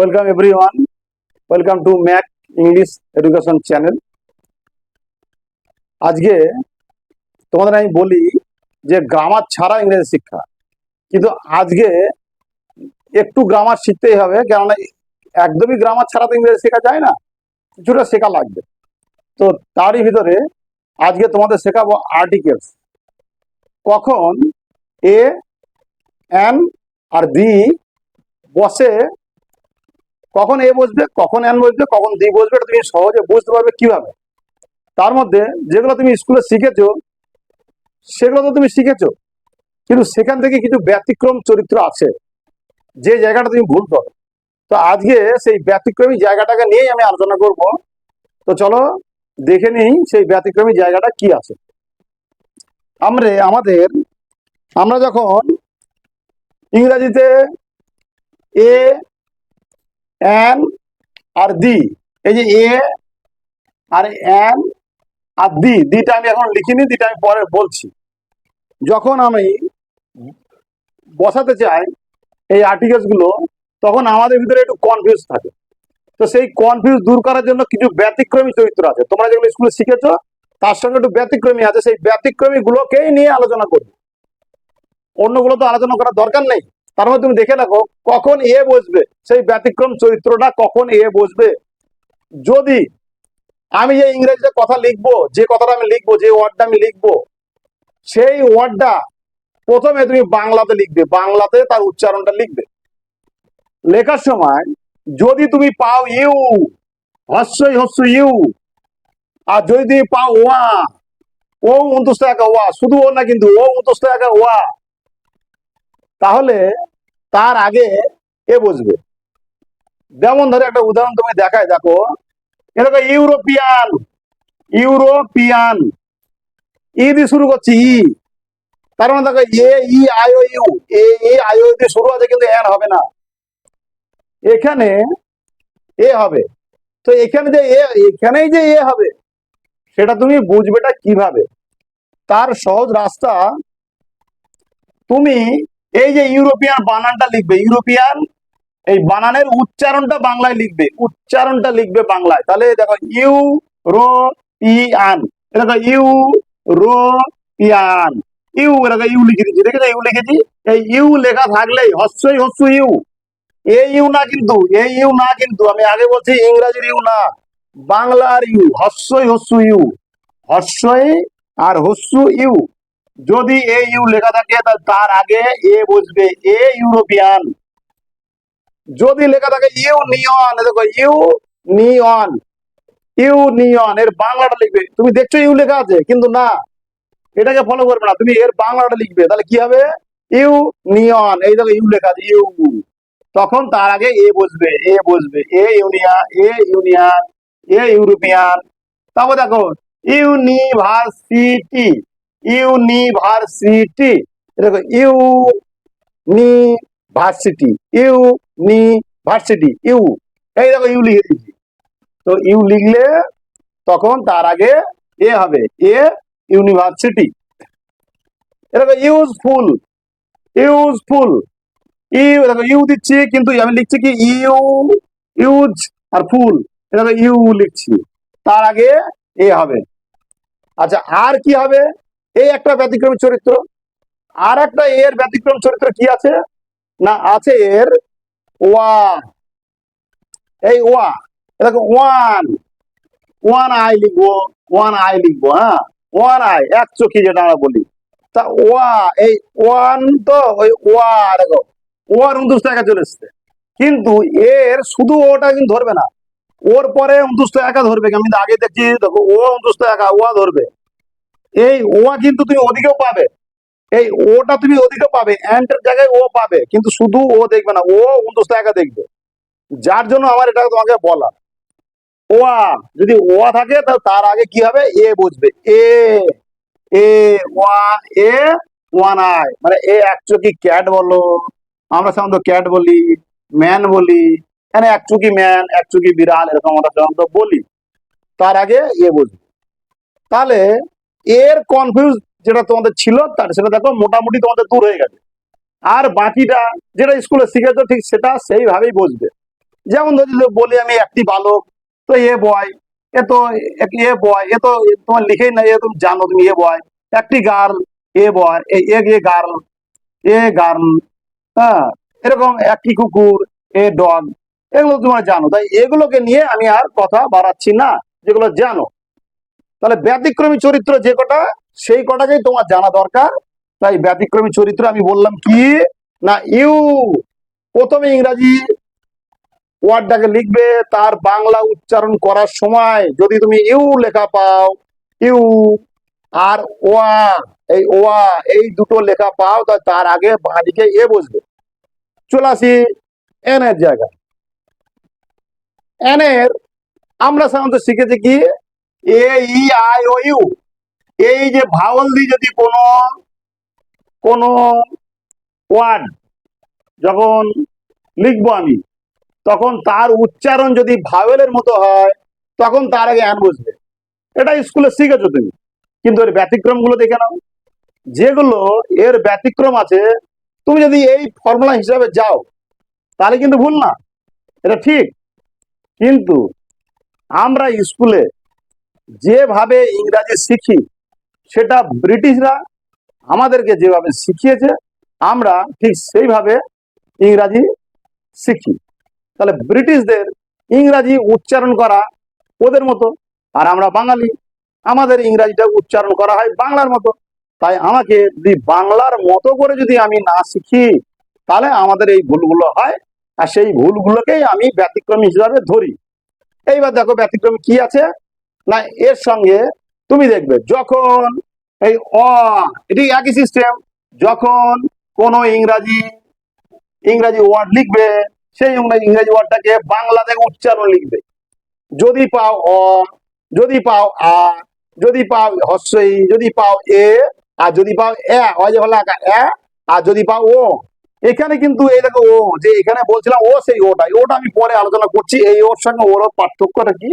Welcome everyone welcome to Mac English education channel আজকে তোমাদের আমি বলি যে গ্রামার ছাড়া ইংরেজি শিক্ষা। কিন্তু আজকে একটু গ্রামার শিখতেই হবে, কেননা একদমই গ্রামার ছাড়া তো ইংরেজি শেখা যায় না। কিছুটা শেখা লাগবে। তো তারই ভিতরে আজকে তোমাদের শেখাবো আর্টিকেলস কখন এ এন আর দি বসে কখন এ বসবে, কখন এন বসবে, কখন দি বসবে, এটা তুমি সহজে বুঝতে পারবে কীভাবে। তার মধ্যে যেগুলো তুমি স্কুলে শিখেছো, সেগুলো তো তুমি শিখেছো, কিন্তু সেখান থেকে কিছু ব্যতিক্রম চরিত্র আছে, যে জায়গাটা তুমি ভুল করো। তো আজকে সেই ব্যতিক্রমী জায়গাটাকে নিয়েই আমি আলোচনা করব। তো চলো, দেখে নিই সেই ব্যতিক্রমী জায়গাটা কি আছে। আমরা, আমাদের, আমরা যখন ইংরাজিতে এ এন আর দি এই যে এ আর এন আর দি দিটা আমি এখন লিখিনি দিটা আমি পরে বলছি। যখন আমি বসাতে চাই এই আর্টিকেলসগুলো তখন আমাদের ভিতরে একটু কনফিউজ থাকে। তো সেই কনফিউজ দূর করার জন্য কিছু ব্যতিক্রমী চরিত্র আছে। তোমরা যেগুলো স্কুলে শিখেছো, তার সঙ্গে একটু ব্যতিক্রমী আছে। সেই ব্যতিক্রমী গুলোকেই নিয়ে আলোচনা করবে। অন্যগুলো তো আলোচনা করার দরকার নেই। তার মধ্যে তুমি দেখে রাখো কখন এ বসবে, সেই ব্যতিক্রম চরিত্রটা কখন এ বসবে। যদি আমি যে ইংরেজিতে কথা লিখব, যে কথাটা আমি লিখব, যে ওয়ার্ডটা আমি লিখব, সেই ওয়ার্ডটা প্রথমে তুমি বাংলাতে লিখবে, বাংলাতে তার উচ্চারণটা লিখবে। লেখার সময় যদি তুমি পাও ইউ, হস্যই হস্য ইউ, আর যদি তুমি পাও ওয়া, ও উনত্রিশ টাকা ওয়া, শুধু ও না কিন্তু ও উনত্রিশ টাকা ওয়া, তাহলে তার আগে এ বসবে যেমন ধরে একটা উদাহরণ তুমি দেখায়, দেখো। এরকম ইউরোপিয়ান ইউরোপিয়ান। ই দিয়ে শুরু করছি ই। তার মানে দেখো A, E IO you. A ই আইও দিয়ে শুরু আছে কিন্তু এন হবে না। এখানে এ হবে। তো এখানে যে এ, এখানেই যে এ হবে, সেটা তুমি বুঝবেটা কীভাবে? তার সহজ রাস্তা তুমি এই যে ইউরোপিয়ান বানানটা লিখবে, ইউরোপিয়ান, এই বানানের উচ্চারণটা বাংলায় লিখবে, উচ্চারণটা লিখবে বাংলায়। তাহলে দেখো ইউ রো ইয়ান দেখো ইউ রো ইয়ান ইউ, দেখো, ইউ লিখে দিচ্ছি, দেখেছ, ইউ লিখেছি? এই ইউ লেখা থাকলেই, হস্যই হস্য ইউ। এ ইউ না কিন্তু এ ইউ না কিন্তু, আমি আগে বলছি ইংরাজির ইউ না, বাংলার ইউ, হস্যই হস্য ইউ, হস্যই আর হস্য ইউ। যদি এ ইউ লেখা থাকে তাহলে তার আগে এ বসবে, এ ইউরোপিয়ান। যদি লেখা থাকে ইউ নিয়ন দেখো ইউ নিয়ন ইউ নিয়ন এর বাংলাটা লিখবে। তুমি দেখছ ইউ লেখা আছে, কিন্তু না, এটাকে ফলো করবে না। তুমি এর বাংলাটা লিখবে, তাহলে কি হবে? ইউ নিয়ন এই দেখো ইউ লেখা আছে, ইউ। তখন তার আগে এ বসবে এ বসবে, a union a union, a European. তারপর দেখো, ইউনিভার্সিটি ইউনিভার্সিটি। দেখো university university U এই দেখো ইউ লিখে দিচ্ছি তো ইউ লিখলে তখন তার আগে এ হবে, এ ইউনিভার্সিটি। দেখো ইউজফুল ইউজফুল ইউ দেখো ইউ দিচ্ছি, কিন্তু আমি লিখছি কি ইউ, ইউজ আর ফুল। দেখো ইউ লিখছি, তার আগে এ হবে। আচ্ছা আর কি হবে? এই একটা ব্যতিক্রমী চরিত্র। আর একটা এর ব্যতিক্রম চরিত্র কি আছে? না, আছে এর ওয়া এই ওয়া দেখো, ওয়ান। ওয়ান আই লিখব, ওয়ান আই লিখব হ্যাঁ? ওয়ান আই, এক চোখি যেটা আমরা বলি। তা ওয়া, এই ওয়ান তো, ওই ওয়া, দেখো ওয়ার উনত্রিশ টাকা চলে এসছে। কিন্তু এর শুধু ওটা কিন্তু ধরবে না। ওর পরে উনত্রিশ টাকা ধরবে আমি আগে দেখছি, দেখো, ও উনত্রিশ টাকা ওয়া ধরবে। এই ওয়া কিন্তু তুমি ওদিকেও পাবে। এই ওটা তুমি ওদিকেও পাবে। অ্যান্টের জায়গায় ও পাবে। কিন্তু শুধু ও দেখবে না, ও উনত্রিশ টাকা দেখবে। যার জন্য আমার এটা তোমাকে বলা। ওয়া, যদি ওয়া থাকে তাহলে তার আগে কি হবে? এ বুঝবে। এ এ, ওয়া, এ ওয়ান আই মানে এ একচুকি ক্যাট বলো? আমরা সাধারণত ক্যাট বলি, ম্যান বলি, এখানে একচুকি ম্যান একচুকি বিড়াল, এরকম আমরা সাধারণত বলি। তার আগে এ বুঝবে। তাহলে এর কনফিউজ যেটা তোমাদের ছিল তার সেটা দেখো মোটামুটি তোমাদের দূর হয়ে গেছে। আর বাকিটা যেটা স্কুলে শিখেছো ঠিক সেটা সেইভাবেই বুঝবে যেমন ধরি যে বলি আমি একটি বালক, তো এ বয় এ তো এ বয় এ তো তোমার লিখেই না এ তুমি জানো তুমি এ বয় একটি girl a boy a a girl a girl হ্যাঁ এরকম একটি কুকুর, এ ডগ এগুলো তোমরা জানো। তাই এগুলোকে নিয়ে আমি আর কথা বাড়াচ্ছি না, যেগুলো জানো। তাহলে ব্যতিক্রমী চরিত্র যে কটা, সেই কটাকেই তোমার জানা দরকার। তাই ব্যতিক্রমী চরিত্র আমি বললাম কি? না, ইউ প্রথমে ইংরাজি ওয়ার্ডটাকে লিখবে, তার বাংলা উচ্চারণ করার সময় যদি তুমি ইউ লেখা পাও, ইউ আর ওয়া এই ওয়া এই দুটো লেখা পাও তার আগে বাঁদিকে এ বসবে। চলে আসি এন এর জায়গায়। এন এর আমরা সাধারণত শিখেছি কি? এ ই আই ও ইউ এই যে ভাওয়াল দিয়ে যদি কোনো কোনো ওয়ার্ড যখন লিখব আমি, তখন তার উচ্চারণ যদি ভাওয়েলের মতো হয়, তখন তার আগে অ্যান বসবে এটা স্কুলে শিখেছো তুমি। কিন্তু এর ব্যতিক্রমগুলো দেখে নাও। যেগুলো এর ব্যতিক্রম আছে, তুমি যদি এই ফর্মুলা হিসাবে যাও, তাহলে কিন্তু ভুল না। এটা ঠিক। কিন্তু আমরা স্কুলে যেভাবে ইংরাজি শিখি, সেটা ব্রিটিশরা আমাদেরকে যেভাবে শিখিয়েছে, আমরা ঠিক সেইভাবে ইংরাজি শিখি। তাহলে ব্রিটিশদের ইংরাজি উচ্চারণ করা ওদের মতো, আর আমরা বাঙালি, আমাদের ইংরাজিটা উচ্চারণ করা হয় বাংলার মতো। তাই আমাকে যদি বাংলার মতো করে যদি আমি না শিখি, তাহলে আমাদের এই ভুলগুলো হয়, আর সেই ভুলগুলোকেই আমি ব্যতিক্রম হিসাবে ধরি। এইবার দেখো ব্যতিক্রম কি আছে? না, এর সঙ্গে তুমি দেখবে যখন এই অ, এটি একই সিস্টেম যখন কোন ইংরাজি ইংরাজি ওয়ার্ড লিখবে, সেই ইংরাজি ওয়ার্ডটাকে বাংলা থেকে উচ্চারণ লিখবে। যদি পাও অ, যদি পাও আ, যদি পাও হস্যই যদি পাও এ, আর যদি পাও এ হয় যে হলো একা এ, আর যদি পাও ও। এখানে কিন্তু এই দেখো ও, যে এখানে বলছিলাম ও সেই ওটা ওটা আমি পরে আলোচনা করছি, এই ওর সঙ্গে ওর পার্থক্যটা কি?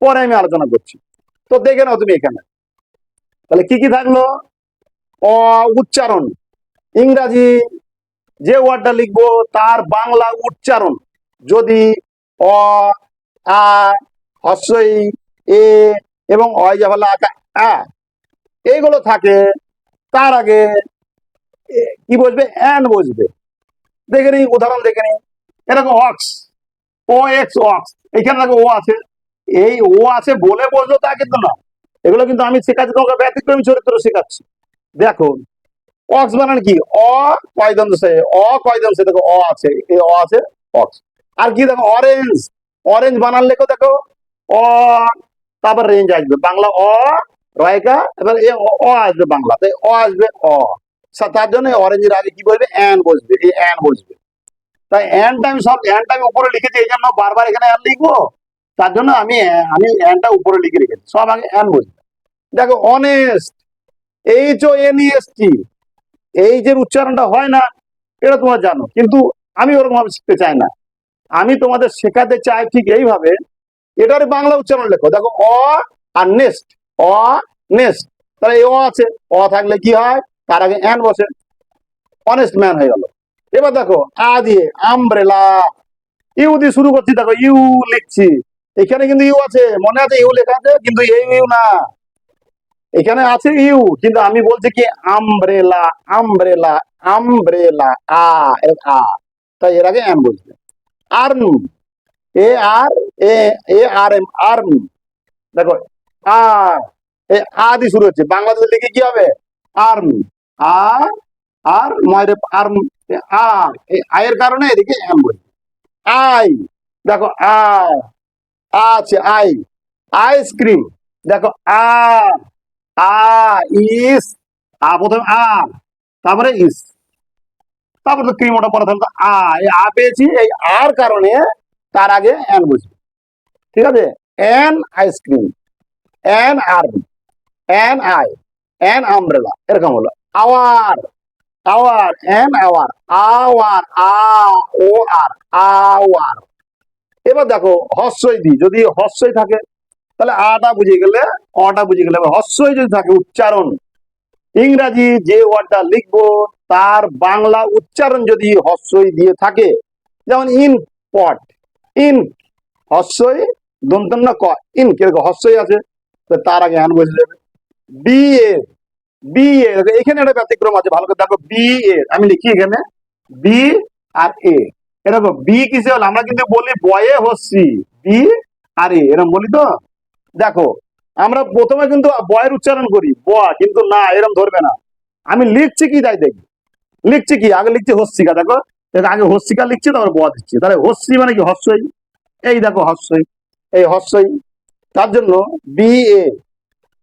পরে আমি আলোচনা করছি। তো দেখে নাও তুমি এখানে। তাহলে কি কি থাকল? অ, উচ্চারণ। ইংরাজি যে ওয়ার্ডটা লিখব, তার বাংলা উচ্চারণ। যদি অ, আ হস্যই এ এবং যা হলো আকা, আ, এইগুলো থাকে, তার আগে কি বসবে? অ্যান বসবে। দেখে নিই, উদাহরণ দেখে নিই। এরকম অক্স, ও এক্স অক্স। এখানে দেখো ও আছে। এই ও আছে বলে বসল তা কিন্তু না। এগুলো কিন্তু আমি শেখাচ্ছি, তোমাকে ব্যতিক্রমী চরিত্র শেখাচ্ছি। দেখো, অক্স বানান কি? অ কয়দন্ত সে, অ কয়দন্ত সে, দেখো, অ আছে এই অ আছে, অক্স। আর কি দেখো অরেঞ্জ অরেঞ্জ বানান লেখো, দেখো, অ, তারপর রেঞ্জ আসবে, বাংলা অ, রয়কা, এবার এ অ আসবে বাংলাতে অ আসবে অ। তার জন্য অরেঞ্জের আগে কি বলবে? অ্যান বসবে, এই অ্যান বসবে। তাই অ্যানটা টাইম সব অ্যানটা টাইম উপরে লিখেছি, এই জন্য বারবার এখানে অ্যান লিখব। তার জন্য আমি আমি অ্যানটা উপরে লিখে রেখেছি। সব আগে অ্যান বসবে দেখো honest H O N S T এই যে উচ্চারণটা হয় না, এটা তোমরা জানো। কিন্তু আমি ওরকম ভাবে শিখতে চাই না। আমি তোমাদের শেখাতে চাই ঠিক এইভাবে, এটার বাংলা উচ্চারণ লেখো। দেখো, অ আর নেস্ট অ নেস্ট তাহলে এ আছে, অ থাকলে কি হয়? তার আগে অ্যান বসে। অনেস্ট ম্যান হয়ে গেল। এবার দেখো, আ দিয়ে আমব্রেলা ইউ দিয়ে শুরু করছি, দেখো, ইউ লিখছি। এখানে কিন্তু ইউ আছে, মনে আছে ইউ লেখা আছে, কিন্তু এই ইউ না। এখানে আছে ইউ, কিন্তু আমি বলছি কি আমব্রেলা আমব্রেলা আমব্রেলা, আ আ। তাই এর আগে এম বলছে। Arm, A R A R, M, arm. দেখো আর এ, আ দিয়ে শুরু হচ্ছে। বাংলাদেশে লিখে কি হবে? আর্ম, আ, আর মায়ের আর্ম আর এই আয়ের কারণে এদিকে এম বলছে। আই, দেখো আ আ আছে আই আইসক্রিম দেখো, আ আ, ইস, আ, প্রথমে আ, তারপরে ইস, তারপরে তো ক্রিম ওটা পরে থাকতো আ, এই আ পেয়েছি, এই আর কারণে তার আগে এন বুঝবি ঠিক আছে? An ice cream an arm an I an umbrella এরকম হলো, hour hour an hour hour, a, O R, hour. এবার দেখো, হস্যই দি, যদি হস্যই থাকে, তাহলে আটা বুঝে গেলে, অটা বুঝে গেলে হস্যই যদি থাকে, উচ্চারণ। ইংরাজি যে ওয়ার্ডটা লিখব, তার বাংলা উচ্চারণ যদি হস্যই দিয়ে থাকে, যেমন ইন পট, ইন, হস্যই, দন্তন্য ক, ইন, কীরকম হস্যই আছে তার আগে আন বসে যাবে বি এ বি এ এখানে একটা ব্যতিক্রম আছে, ভালো করে দেখো, বি এ, আমি লিখি এখানে, বি আর এ। এরকম বি কিসে হলো? আমরা কিন্তু বলি বয়ে হচ্ছি। বি আর এরকম বলি তো? দেখো, আমরা প্রথমে কিন্তু বয়ের উচ্চারণ করি, ব, কিন্তু না এরকম ধরবে না। আমি লিখছি কি তাই দেখি লিখছি কি? আগে লিখছি হস্যিকা দেখো। আগে হস্যিকা লিখছি, তারপর ব দিচ্ছি। তাহলে হস্যি মানে কি? হস্যই এই দেখো হস্যই এই হস্যই তার জন্য বি এ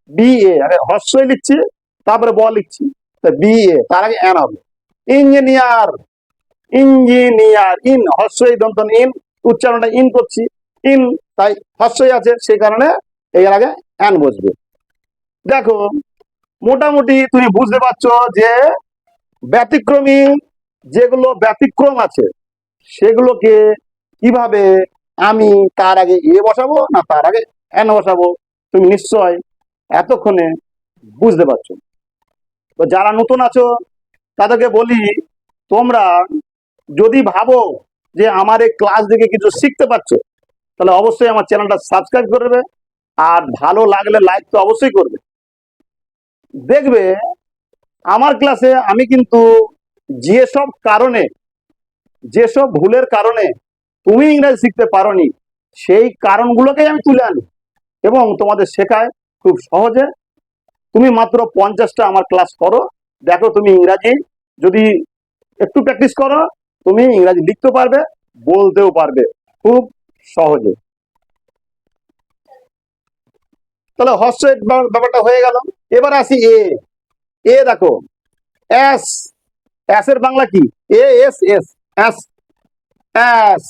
বি এ হস্যই লিখছি, তারপরে ব লিখছি। বি এ, তার আগে এন হবে। ইঞ্জিনিয়ার। ইঞ্জিনিয়ার, ইন হস্যই দন্ত ইন উচ্চারণটা ইন করছি। ইন, তাই হস্যই আছে, সেই কারণে এর আগে এন বসবে। দেখো, মোটামুটি তুমি বুঝতে পারছ যে ব্যতিক্রমী যেগুলো ব্যতিক্রম আছে, সেগুলোকে কীভাবে আমি তার আগে এ বসাবো না তার আগে এন বসাবো, তুমি নিশ্চয় এতক্ষণে বুঝতে পারছ। তো যারা নতুন আছো, তাদেরকে বলি, তোমরা যদি ভাবো যে আমার এই ক্লাস দেখে কিছু শিখতে পারছ, তাহলে অবশ্যই আমার চ্যানেলটা সাবস্ক্রাইব করবে আর ভালো লাগলে লাইক তো অবশ্যই করবে। দেখবে, আমার ক্লাসে আমি কিন্তু যেসব কারণে, যেসব ভুলের কারণে তুমি ইংরেজি শিখতে পারোনি, সেই কারণগুলোকেই আমি তুলে আনি, এবং তোমাদের শেখায় খুব সহজে। তুমি মাত্র পঞ্চাশটা আমার ক্লাস করো, দেখো তুমি ইংরাজি যদি একটু প্র্যাকটিস করো তুমি ইংরাজি লিখতে পারবে, বলতেও পারবে খুব সহজে। তাহলে হর্ষ ব্যাপারটা হয়ে গেল। এবার আসি এ। এ দেখো, এস এস এর বাংলা কি? A, S S S S.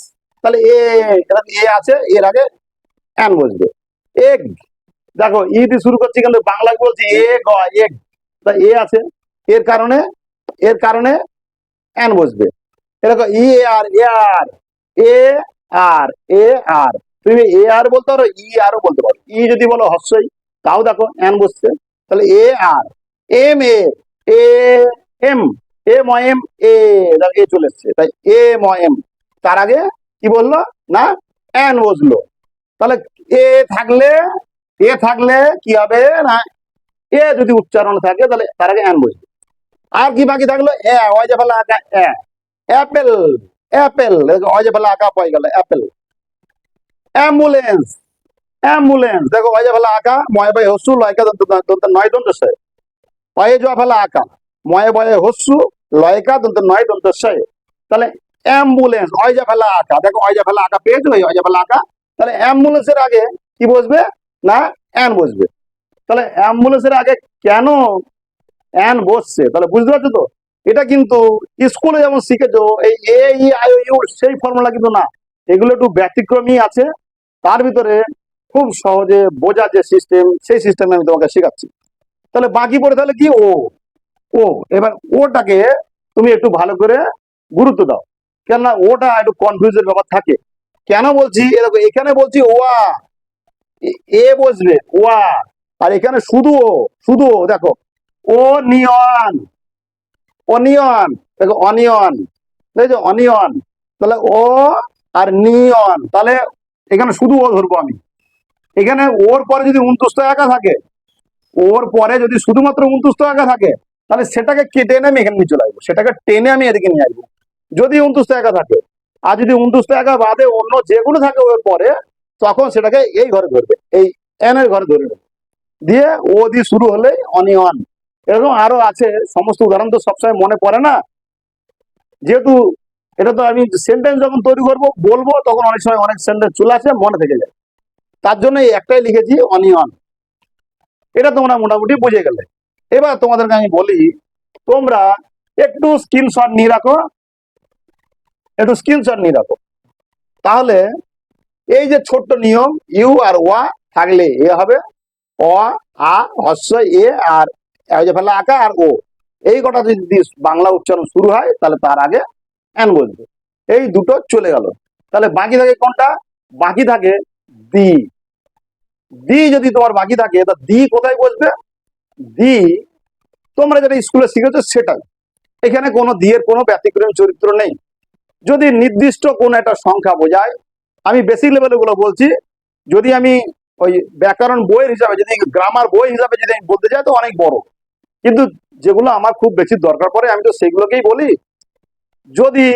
তাহলে এ এ আছে, এর আগে এন বসবে। এগ, দেখো ই দিয়ে শুরু করছি কিন্তু বাংলা বলছি এ, গ, এগ। তা এ আছে, এর কারণে এর কারণে এন বসবে। এরকম ই আর, A R A R A, আর। তুমি এ, আর বলতে পারো, ই আরও বলতে পারো। ই যদি বলো হর্ষই তাও দেখো, এন বসছে। তাহলে A, R, M, A M, এ, ম, এম, এ এ চলে এসছে। তাই এ, ম, এম। তার আগে কি বলল? না, এন বসল। তাহলে এ থাকলে এ থাকলে কি হবে? না, এ যদি উচ্চারণ থাকে, তাহলে তার আগে এন বসবে। আর কি বাকি থাকল? এ ওই যে ফেলা অ্যাপেল অ্যাপেল ওই যে ফেলা আঁকা পাই গেল অ্যাপেল অ্যাম্বুলেন্স অ্যাম্বুলেন্স দেখো, ওই যে ফেলা আঁকা, ময় বয় হসু, লয়কা দন্ত নয় দন্ত সয়। পয়ে জোয়া ফেলা আঁকা, ময়ে বয়ে হসু, লয়কা দন্ত নয় দন্ত সয়। তাহলে অ্যাম্বুলেন্স ওই যে ফেলা আঁকা, দেখো, ওই যে ফেলা আঁকা পেয়েছ ওই যে ফেলা আঁকা। তাহলে অ্যাম্বুলেন্সের আগে কি বসবে? না অ্যান বসবে। তাহলে অ্যাম্বুলেন্সের আগে কেন অ্যান বসছে? তাহলে বুঝতে পারছ তো? এটা কিন্তু স্কুলে যেমন শিখেছো, এই এ ই আই ইউ সেই ফর্মুলা কিন্তু না। এগুলো একটু ব্যতিক্রমী আছে। তার ভিতরে খুব সহজে বোঝা যে সিস্টেম সেই সিস্টেমে আমি তোমাকে শেখাচ্ছি। তাহলে বাকি পড়ে তাহলে কি? ও। ও, এবার ওটাকে তুমি একটু ভালো করে গুরুত্ব দাও। কেননা ওটা একটু কনফিউজের ব্যাপার থাকে। কেন বলছি? এরকম এখানে বলছি ওয়া এ- বসবে ওয়া আর এখানে শুধু ও শুধু ও, দেখো। ও নিয়ন। অনিয়ন দেখো অনিয়ন দেখো অনিয়ন তাহলে ও আর নিয়ন তাহলে এখানে শুধু ও ধরবো আমি। এখানে ওর পরে যদি উনতুষ্ট একা থাকে, ওর পরে যদি শুধুমাত্র উনতুষ্ট একা থাকে, তাহলে সেটাকে কেটে এনে আমি এখানে নিয়ে চলে আসব। সেটাকে টেনে আমি এদিকে নিয়ে আসব। যদি উনতুষ্ট একা থাকে। আর যদি উনতুষ্ট একা বাদে অন্য যেগুলো থাকে ওর পরে, তখন সেটাকে এই ঘরে ধরবে। এই এন এর ঘরে ধরবে দিয়ে ও দিয়ে শুরু হলেই অনিয়ন এরকম আরও আছে, সমস্ত উদাহরণ তো সবসময় মনে পড়ে না। যেহেতু এটা তো আমি সেন্টেন্স যখন তৈরি করব, বলব, তখন অনেক সময় অনেক সেন্টেন্স চলে আসে, মনে থেকে যায়। তার জন্য একটাই লিখেছি অনিয়ন এটা তোমরা মোটামুটি বুঝে গেলে। এবার তোমাদেরকে আমি বলি, তোমরা একটু স্ক্রিনশট নিয়ে রাখো। একটু স্ক্রিনশট নিয়ে রাখো। তাহলে এই যে ছোট্ট নিয়ম, ইউ আর ওয়া থাকলে এ হবে, অ, আ হস্য এ আর যে ফেলা আঁকা আর ও। এই কটা যদি বাংলা উচ্চারণ শুরু হয়, তাহলে তার আগে এন বসবে। এই দুটো চলে গেল। তাহলে বাকি থাকে কোনটা? বাকি থাকে দি। দি যদি তোমার বাকি থাকে, তা দি কোথায় বসবে? দি তোমরা যেটা স্কুলে শিখেছো সেটাই। এখানে কোনো দিয়ের কোনো ব্যতিক্রম চরিত্র নেই। যদি নির্দিষ্ট কোন একটা সংখ্যা বোঝায়, আমি বেসিক লেভেলে গুলো বলছি, যদি আমি ওই ব্যাকরণ বইয়ের হিসাবে যদি গ্রামার বই হিসাবে যদি আমি বলতে যাই, তো অনেক বড়। কিন্তু যেগুলো আমার খুব বেশি দরকার পড়ে, আমি তো সেগুলোকেই বলি। যদি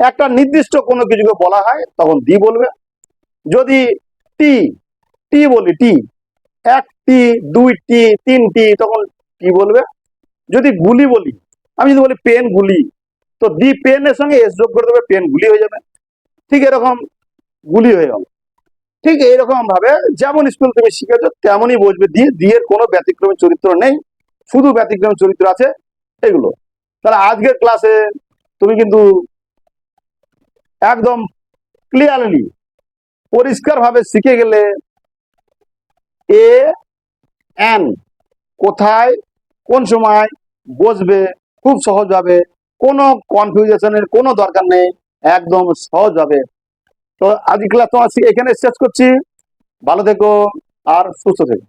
একটা নির্দিষ্ট কোনো কিছুকে বলা হয়, তখন দি বলবে। যদি টি টি বলি, টি, এক টি, দুই টি দুইটি তিনটি তখন কি বলবে? যদি গুলি বলি, আমি যদি বলি পেন গুলি, তো দি পেনের সঙ্গে এস যোগ করে দেবে, পেন গুলি হয়ে যাবে। ঠিক এরকম গুলি হয়ে গেল। ঠিক এইরকম ভাবে, যেমন স্কুল তুমি শিখেছো, তেমনই বুঝবে দি দিয়ের কোনো ব্যতিক্রমী চরিত্র নেই। শুধু ব্যতিক্রম চরিত্র আছে, এগুলো। তাহলে আজকের ক্লাসে তুমি কিন্তু একদম ক্লিয়ারলি পরিষ্কার ভাবে শিখে গেলে এ, এন কোথায়, কোন সময় বসবে, খুব সহজভাবে, কোনো কনফিউজেশনের কোনো দরকার নেই, একদম সহজভাবে। তো আজকে ক্লাস তোমার এখানে শেষ করছি। ভালো থেকো আর সুস্থ থেকো।